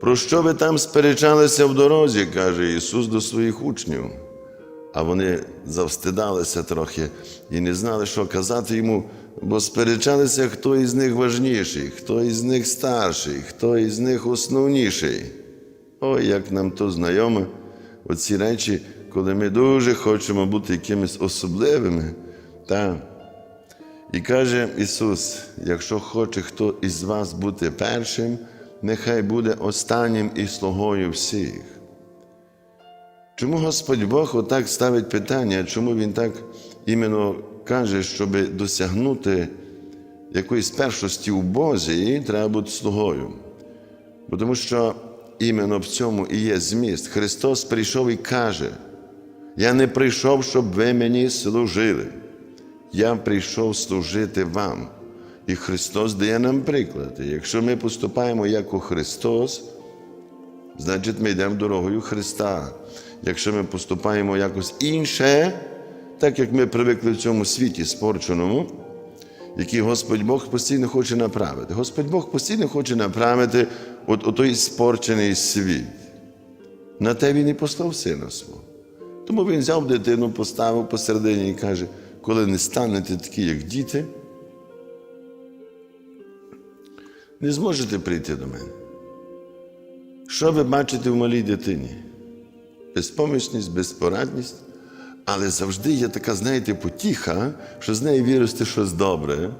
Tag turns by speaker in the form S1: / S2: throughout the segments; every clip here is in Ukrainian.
S1: Про що ви там сперечалися в дорозі, каже Ісус до своїх учнів. А вони завстидалися трохи і не знали, що казати йому, бо сперечалися, хто із них важніший, хто із них старший, хто із них основніший. Ой, як нам то знайомо, оці речі, коли ми дуже хочемо бути якимись особливими. Та. І каже Ісус: якщо хоче хто із вас бути першим, нехай буде останнім і слугою всіх. Чому Господь Бог отак ставить питання, чому Він так іменно каже, щоб досягнути якоїсь першості у Бозі, треба бути слугою? Бо тому що іменно в цьому і є зміст. Христос прийшов і каже: Я не прийшов, щоб ви мені служили. Я прийшов служити вам. І Христос дає нам приклад. І Якщо ми поступаємо як у Христос, значить ми йдемо дорогою Христа. Якщо ми поступаємо якось інше, так як ми привикли в цьому світі спорченому, який Господь Бог постійно хоче направити. Господь Бог постійно хоче направити от, от той спорчений світ. На те він і послав сина свого. Тому він взяв дитину, поставив посередині і каже, коли не станете такі, як діти, не зможете прийти до мене. Що ви бачите в малій дитині? Безпомічність, безпорадність, але завжди є така, знаєте, потіха, що з неї виросте щось добре.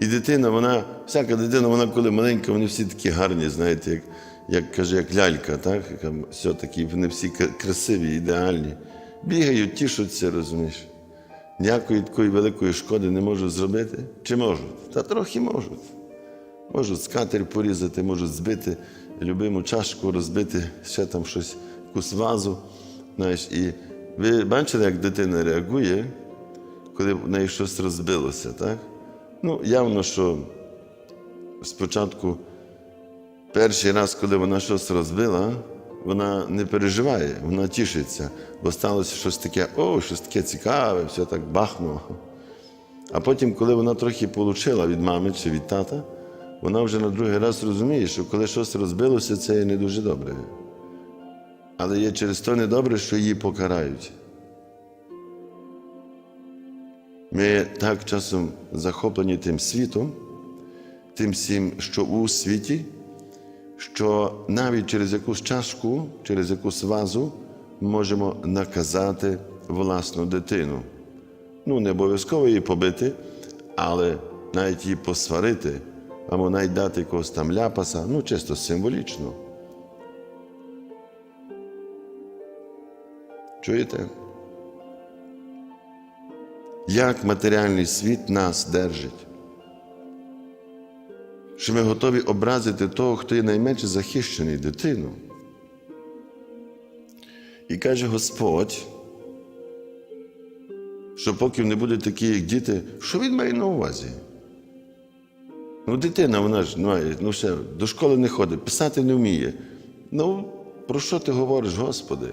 S1: І дитина, вона, всяка дитина, вона коли маленька, вони всі такі гарні, знаєте, як, як каже, як лялька, так? все такі, вони всі красиві, ідеальні. Бігають, тішуться, розумієш. Ніякої такої великої шкоди не можуть зробити. Чи можуть? Та трохи можуть. Можуть скатер порізати, можуть збити любиму чашку, розбити ще там щось, якусь вазу. Знаєш, і ви бачили, як дитина реагує, коли в неї щось розбилося, так? Ну, явно, що спочатку, перший раз, коли вона щось розбила, вона не переживає, вона тішиться, бо сталося щось таке, о, щось таке цікаве, все так бахнуло. А потім, коли вона трохи получила від мами чи від тата, вона вже на другий раз розуміє, що коли щось розбилося, це є не дуже добре. Але є через то недобре, що її покарають. Ми так часом захоплені тим світом, тим всім, що у світі, що навіть через якусь чашку, через якусь вазу можемо наказати власну дитину. Ну, не обов'язково її побити, але навіть її посварити, або навіть дати якогось там ляпаса, ну, чисто символічно. Чуєте? Як матеріальний світ нас держить? Що ми готові образити того, хто є найменше захищений дитину. І каже Господь, що поки не будуть такі, як діти, що він має на увазі? Ну, дитина, вона ж ну все, до школи не ходить, писати не вміє. Ну, про що ти говориш, Господи?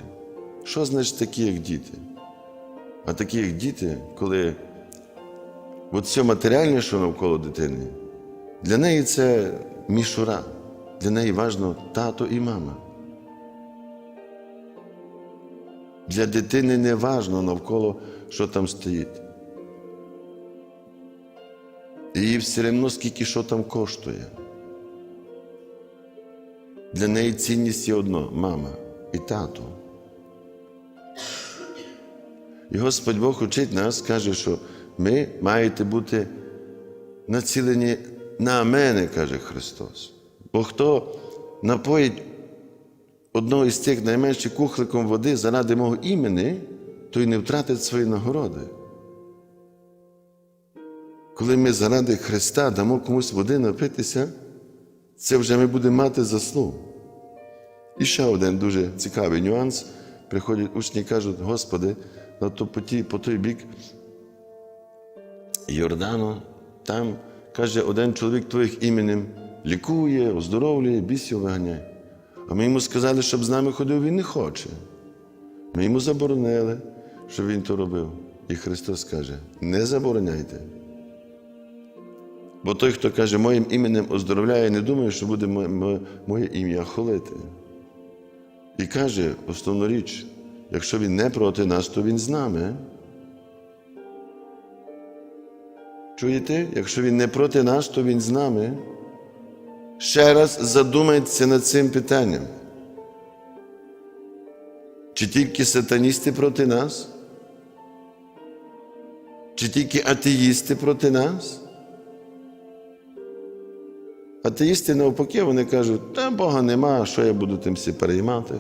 S1: Що значить такі, як діти? А такі, як діти, коли от все матеріальне, що навколо дитини, для неї це мішура. Для неї важно тато і мама. Для дитини не важно навколо, що там стоїть. Їй все одно, скільки що там коштує. Для неї цінність є одно мама і тато. І Господь Бог учить нас, каже, що ми маєте бути націлені на мене, каже Христос. Бо хто напоїть одного із цих найменших кухликом води заради мого імені, той не втратить свої нагороди. Коли ми заради Христа дамо комусь води напитися, це вже ми будемо мати заслугу. І ще один дуже цікавий нюанс. Приходять учні і кажуть, Господи, на то по, ті, по той бік Йордану, там, каже, один чоловік твоїх іменем лікує, оздоровлює, бісів виганяє. А ми йому сказали, щоб з нами ходив, він не хоче. Ми йому заборонили, щоб він то робив. І Христос каже: не забороняйте. Бо той, хто каже, моїм іменем оздоровляє, не думає, що буде мо- мо- моє ім'я хвалити. І каже основну річ: якщо він не проти нас, то він з нами. Чуєте? Якщо він не проти нас, то він з нами. Ще раз задумайтеся над цим питанням. Чи тільки сатаністи проти нас? Чи тільки атеїсти проти нас? Атеїсти навпаки, вони кажуть, та Бога нема, що я буду тим всі переймати.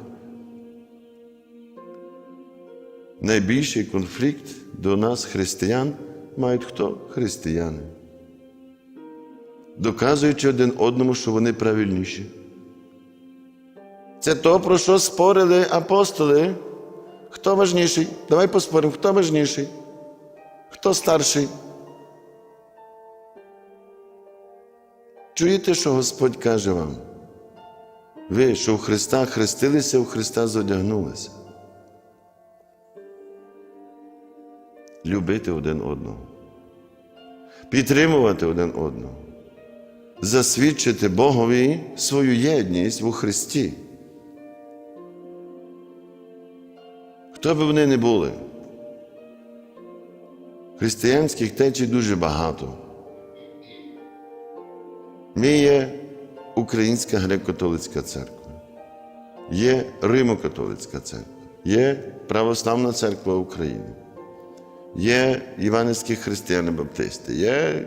S1: Найбільший конфлікт до нас, християн, мають хто? Християни. Доказуючи один одному, що вони правильніші. Це то, про що спорили апостоли. Хто важніший? Давай поспоримо, хто важніший? Хто старший? Чуєте, що Господь каже вам? Ви, що у Христа хрестилися, у Христа зодягнулися. Любити один одного, підтримувати один одного, засвідчити Богові свою єдність у Христі. Хто би вони не були? Християнських течій дуже багато. Ми є Українська греко-католицька церква, є Римо-католицька церква, є Православна церква України, є Іванівські християни-баптисти, є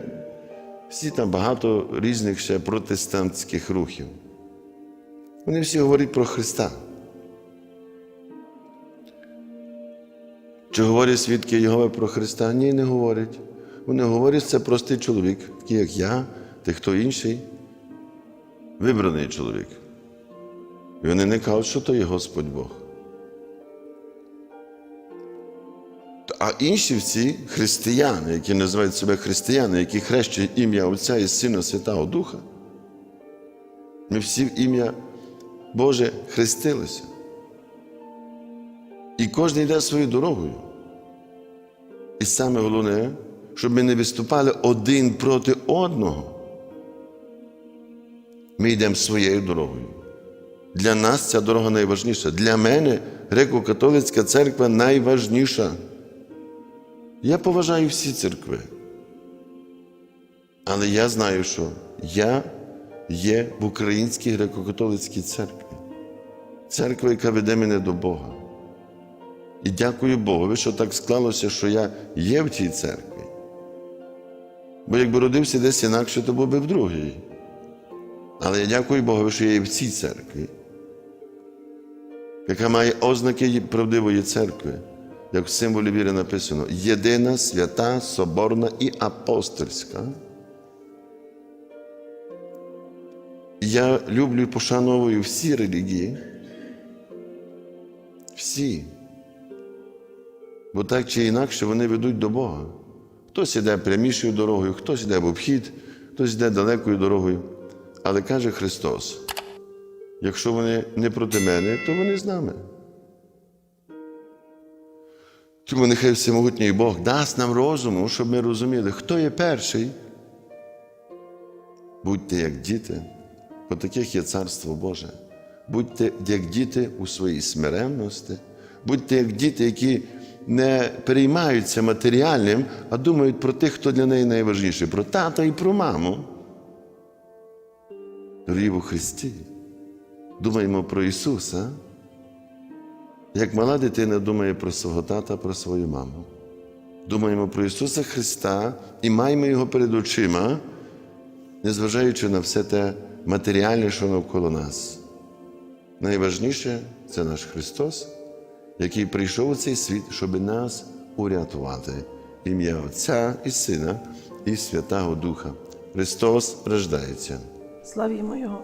S1: всі там багато різних ще протестантських рухів. Вони всі говорять про Христа. Чи говорять свідки Єгови про Христа? Ні, не говорять. Вони говорять, це простий чоловік, такий як я, ти хто інший, вибраний чоловік. І вони не кажуть, що то є Господь Бог. А інші всі християни, які називають себе християни, які хрещують ім'я Отця і Сина Святого Духа, ми всі в ім'я Боже хрестилися. І кожен йде своєю дорогою. І саме головне, щоб ми не виступали один проти одного. Ми йдемо своєю дорогою. Для нас ця дорога найважніша. Для мене греко-католицька церква найважніша. Я поважаю всі церкви. Але я знаю, що я є в Українській греко-католицькій церкві. Церква, яка веде мене до Бога. І дякую Богу, що так склалося, що я є в тій церкві. Бо якби родився десь інакше, то був би в другій. Але я дякую Богу, що я є в цій церкві, яка має ознаки правдивої церкви, як в символі віри написано: єдина, свята, соборна і апостольська. Я люблю і пошановую всі релігії. Всі. Бо так чи інакше вони ведуть до Бога. Хтось іде прямішою дорогою, хтось іде в обхід, хтось йде далекою дорогою. Але каже Христос: якщо вони не проти мене, то вони з нами. Тому нехай всемогутній Бог дасть нам розуму, щоб ми розуміли, хто є перший. Будьте як діти, бо таких є Царство Боже. Будьте як діти у своїй смиренності, будьте як діти, які не переймаються матеріальним, а думають про тих, хто для неї найважніший, про тата і про маму. Дорогі у Христі, думаємо про Ісуса, як мала дитина думає про свого тата, про свою маму. Думаємо про Ісуса Христа і маємо Його перед очима, незважаючи на все те матеріальне, що навколо нас. Найважніше це наш Христос, який прийшов у цей світ, щоб нас урятувати. Ім'я Отця і Сина, і Святого Духа. Христос рождається.
S2: Славімо Його.